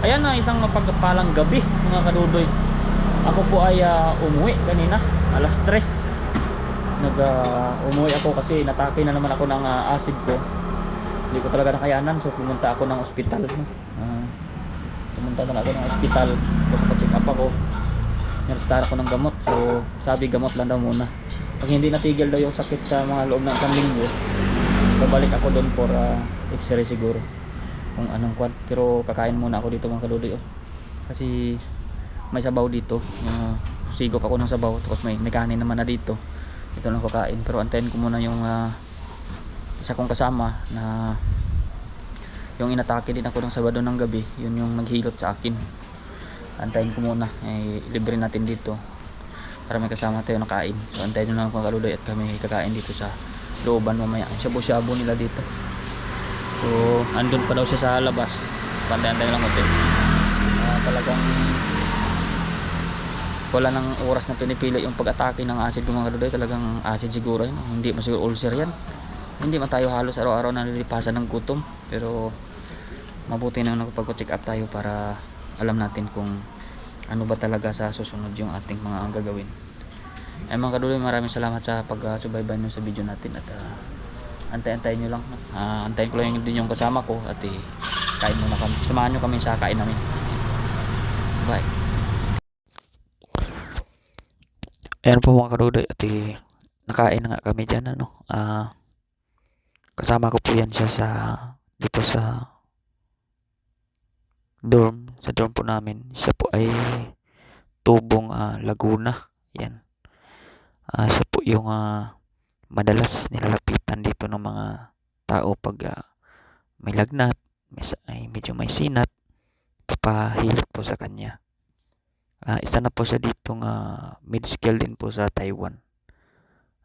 Ayan na isang mapagpalang gabi mga kadudoy. Ako po ay ah, umuwi kanina alas 3. Nag ah, umuwi ako kasi natake na naman ako ng ah, acid ko. Hindi ko talaga nakayanan so pumunta ako ng ospital. Ah, pumunta na ako ng ospital. Tapos pa-check up ako. Nirestart ako ng gamot. So sabi gamot lang daw muna. Pag hindi natigil daw yung sakit sa mga loob ng isang linggo, babalik ako doon for ah, x-ray siguro kung anong kwan pero kakain muna ako dito mga kaluloy oh. kasi may sabaw dito. Yung sigop ako ng sabaw tapos may, may kanin naman na dito. Ito lang kakain. Pero antayin ko muna yung ah, isa kong kasama na yung inatake din ako ng sabado ng gabi. Yun yung naghilot sa akin. Antayin ko muna. Eh, libre natin dito. Para may kasama tayo nakain so antayin nyo lang mga kaluloy at kami kakain dito sa looban mamaya. Shabu-shabu nila dito So, andun pa daw siya sa labas. Pantay-antay lang natin. Ah, talagang wala nang oras na pinipili yung pag-atake ng acid ng mga kadudoy. Talagang acid siguro yun. Hindi man siguro ulcer yan. Hindi man tayo halos araw-araw na nalilipasan ng gutom. Pero mabuti na nagpag-check up tayo para alam natin kung ano ba talaga sa susunod yung ating mga gagawin. Ay mga kaduloy, maraming salamat sa pag-subaybay nyo sa video natin at ah, antay-antay nyo lang. Ah, antayin ko lang din yung kasama ko at eh, kain muna kami. Samahan nyo kami sa kain namin. Bye. Ayan po mga kadudoy at eh, nakain na nga kami dyan ano. Ah, kasama ko po yan siya sa dito sa dorm. Sa dorm po namin. Siya po ay tubong ah, Laguna. Yan. Ah, siya po yung ah, madalas nilalapitan dito ng mga tao pag ah, may lagnat, may, ay medyo may sinat, papahilot po sa kanya. Ah, isa na po siya dito nga mid-scale din po sa Taiwan.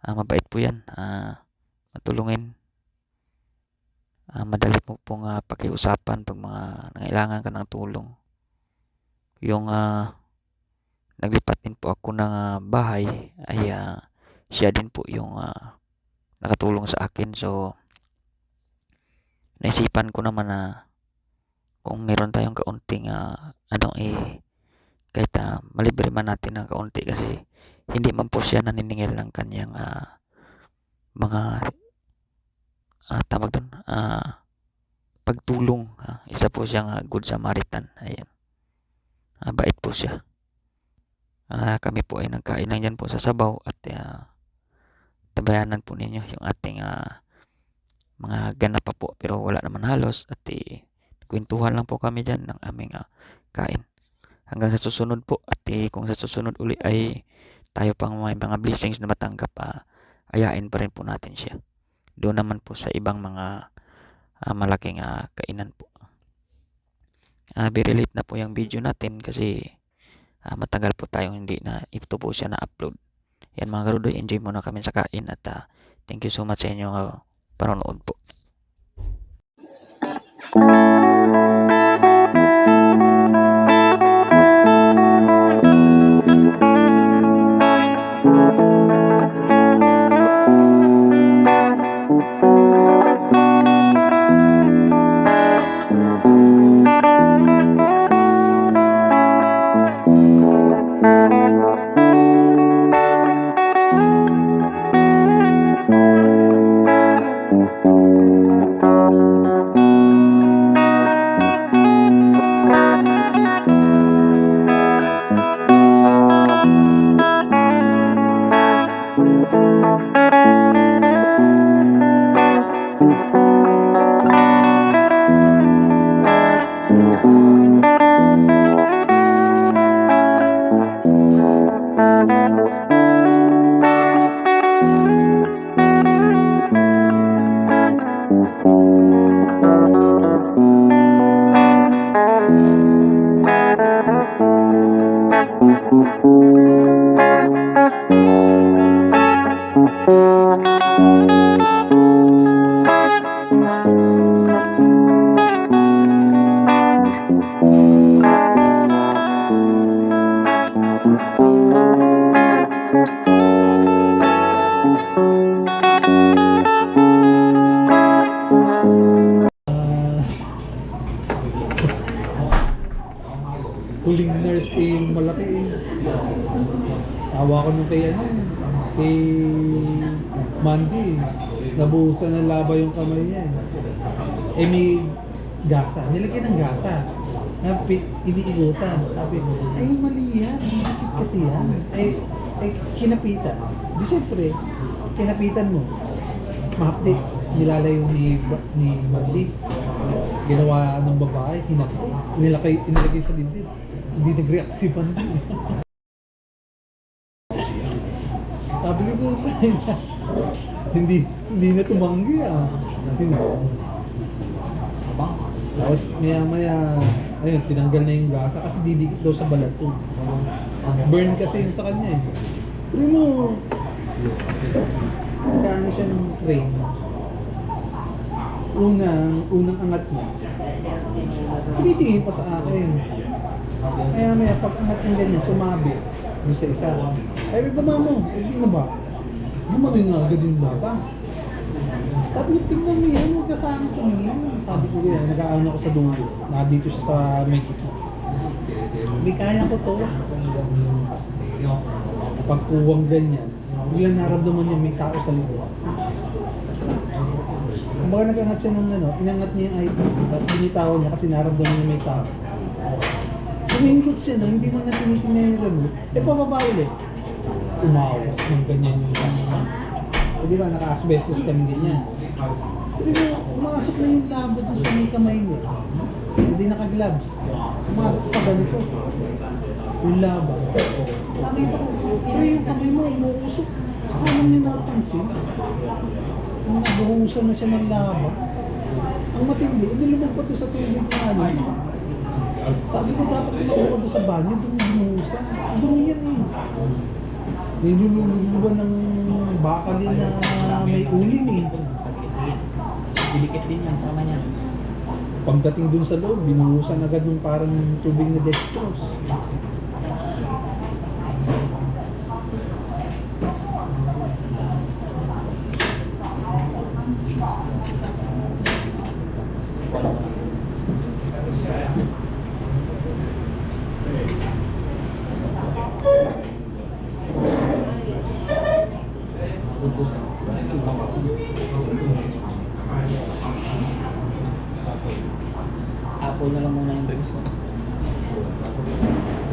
Ah, mabait po yan. Ah, matulungin. Ah, madali mo pong ah, pakiusapan pag mga nangailangan ka ng tulong. Yung ah, naglipat din po ako ng ah, bahay ay ah, siya din po yung ah, nakatulong sa akin. So, naisipan ko naman na kung meron tayong kaunting ah, ano eh, kahit ah, malibre man natin ng kaunti kasi hindi man po siya naniningil ng kanyang ah, mga ah, tawag doon, ah, pagtulong. ah. isa po siyang ah, good Samaritan. Ayan. Ah, bait po siya. Ah, kami po ay nagkain lang dyan po sa sabaw at ah, tabayanan po ninyo yung ating ah, mga ganap pa po pero wala naman halos at eh, kwentuhan lang po kami dyan ng aming ah, kain. Hanggang sa susunod po at eh, kung sa susunod uli ay tayo pang may mga blessings na matanggap, ah, ayain pa rin po natin siya. Doon naman po sa ibang mga ah, malaking ah, kainan po. Ah, very late na po yung video natin kasi ah, matagal po tayong hindi na ito po siya na-upload. Yan mga karudoy, enjoy muna kami sa kain at ah, thank you so much sa inyong ah, panonood po. Laba yung kamay niya. eh. Eh may gasa. Nilagyan ng gasa. Napi, iniigutan. Sabi, ay mali yan. Dikit kasi yan. Eh, eh kinapitan. Di syempre, kinapitan mo. Mahapdi. Nilalayo ni, ni Mandy. Ginawa ng babae, hinap, nilakay, inilagay sa dibdib. Hindi nag-react si Mandy. Sabi ko hindi, hindi na tumanggi ah. Hindi. Tapos maya maya, ayun, tinanggal na yung gasa kasi didikit daw sa balat to. Burn kasi yun sa kanya eh. Pero mo, kaya siya ng train. Unang, unang angat niya. Tumitingin pa sa akin. Kaya maya, pag angat ng ganyan, sumabi. Doon sa isa. Ay, baba mo. Eh, di na ba? Gumano na agad yung bata. Ko, tingnan mo yan, huwag ka sa akin tumingin. Sabi ko yan, nag-aano ako sa dulo. Nandito siya sa may gitna. May kaya ko to. Kapag kuwang ganyan, biglang naramdaman niya may tao sa likod. Kumbaga nag-angat siya ng ano, inangat niya yung IP, tapos binitawan niya kasi naramdaman niya may tao. Sumingot siya no, hindi mo na tinitingnan yung remote. Eh, pababa ulit. Umawas ng ganyan yung eh, di ba, naka-asbestos kami ganyan. Pero na, pumasok na yung labo doon sa may kamay niya. Hindi naka-gloves. Pumasok pa ganito. Yung labo. Nakita ko, pero yung kamay mo, umuusok. Saka lang niya napansin. Nung nabuhusan na siya ng labo. Ang matindi, hindi lumagpat doon sa tubig na ano. Sabi ko dapat doon sa banyo, doon binuhusan. Dumi yan eh. Nilululuban ng bakal yan na may uling eh. Dilikit din yan, tama niya. Pagdating dun sa loob, binuhusan agad yung parang tubig na dextrose. Apple na lang muna yung drinks ko.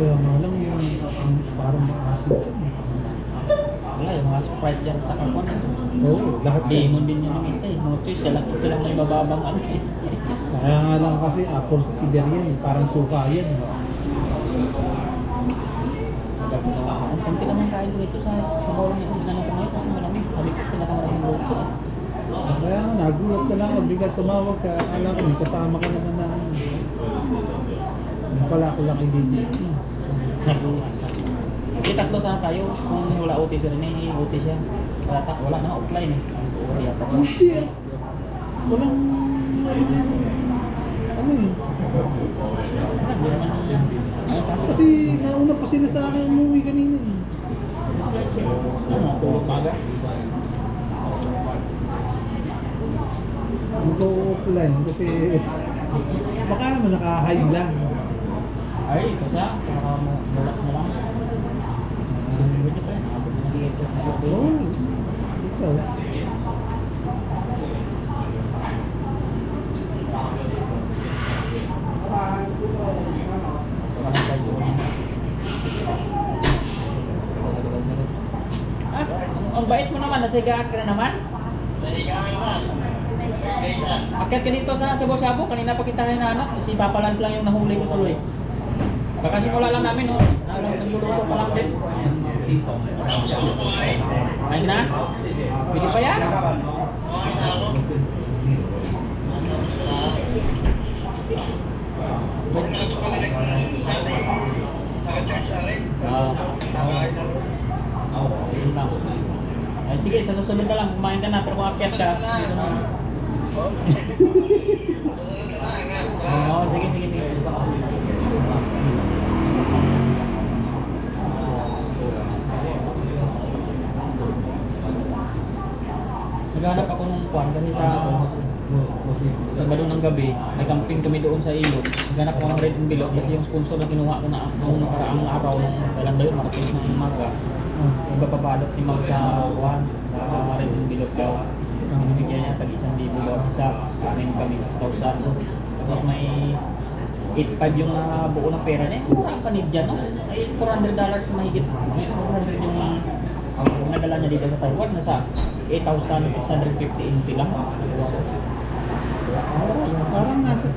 Kaya nga lang yung yung parang maasin. Wala, yung mga Sprite dyan sa kapon. Oo, lahat yan. Lemon din yun ng isa eh. No choice, siya lang ito lang may mababang ano eh. Kaya nga lang kasi apple sa kider yan eh. Parang suka yan. eh. Konti lang ang kain dito sa sa bawang ito. Ano ko ngayon kasi malamig. Sabi ko, pinakamaraming load ko. Kaya nga, nagulat ka lang. Bigla tumawag ka. Alam ko, kasama ka naman na ano. Yung pala ako lang i-DDT. Kasi tatlo sana tayo. Kung wala OT si Rene, OT siya. Wala, wala na, offline eh. Tatlo. Hindi Walang ano sabi? Kasi nauna pa sila sa akin umuwi kanina eh. Ano. Mag-offline kasi baka naman naka-hide lang. Ay, kasi para mo mulat na lang. Pwede pa rin. Abot na dito sa Oo. Oh, ikaw. Parang tayo doon. Ah, ang- ang bait mo naman, nasigaan ka na naman. Akyat ka dito sa Sabo-Sabo, kanina pa kita hinahanap, si Papa Lance lang yung nahuli ko tuloy. Kakasimula lang namin, no? Nalang nagluluto pa lang din. Ayun na? Pwede pa yan? Sige, sa susunod na lang, kumain ka na, pero kung akyat ka, dito na. Oo, oh, sige, sige, sige. Naghanap ako ng kwan kasi sa sa balo ng gabi, may camping kami doon sa ilog. Naghanap ako ng red envelope kasi yung sponsor na kinuha ko na noong nakaraang araw ng dalang ba yun, Martes ng umaga kung kapabalot ni magkakuhan na mamarin yung bilog daw. Ang bibigyan niya tag isang libo daw isa, amin kami 6,000. Tapos may 8.5 yung uh, buo ng pera niya. Mura ang panid no? Ay, $400 mahigit. May 400 yung ah, ang nadala niya dito sa Taiwan, nasa 8,650 inti lang. Parang nasa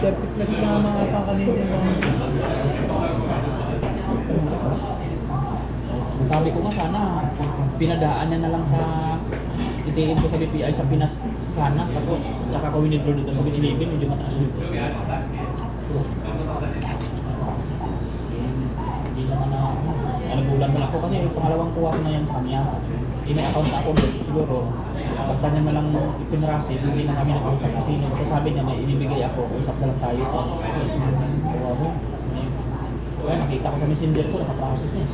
30 plus na mga tao kanina. Sabi ko nga sana, pinadaan na lang sa itiin ko sa BPI sa Pinas sana. Tapos, saka ko winidraw dito sa 11, medyo mataas yun. Hindi naman na, nalagulan na ako kasi yung pangalawang kuha ko na yan sa kanya. Eh, may account ako doon, siguro. Pag kanya na lang ipinrasi, hindi na kami nakausap kasi nung sabi niya may inibigay ako, usap na lang tayo. Kaya nakita ko sa messenger ko, nakaprocess eh.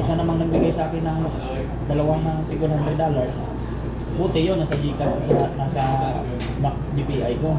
Isa namang nagbigay sa akin ng dalawang ng tig $100. Buti yun, nasa Gcash, nasa, nasa Mac GPI ko.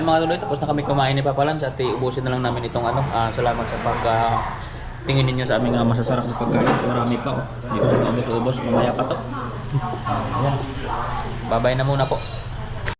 Ayun mga tuloy, tapos na kami kumain ni Papa Lance at iubusin na lang namin itong ano. Uh, salamat sa pag uh, tingin ninyo sa aming uh, masasarap na pagkain. Marami pa oh. Hindi ko ubos-ubos, mamaya pa to. Bye-bye na muna po.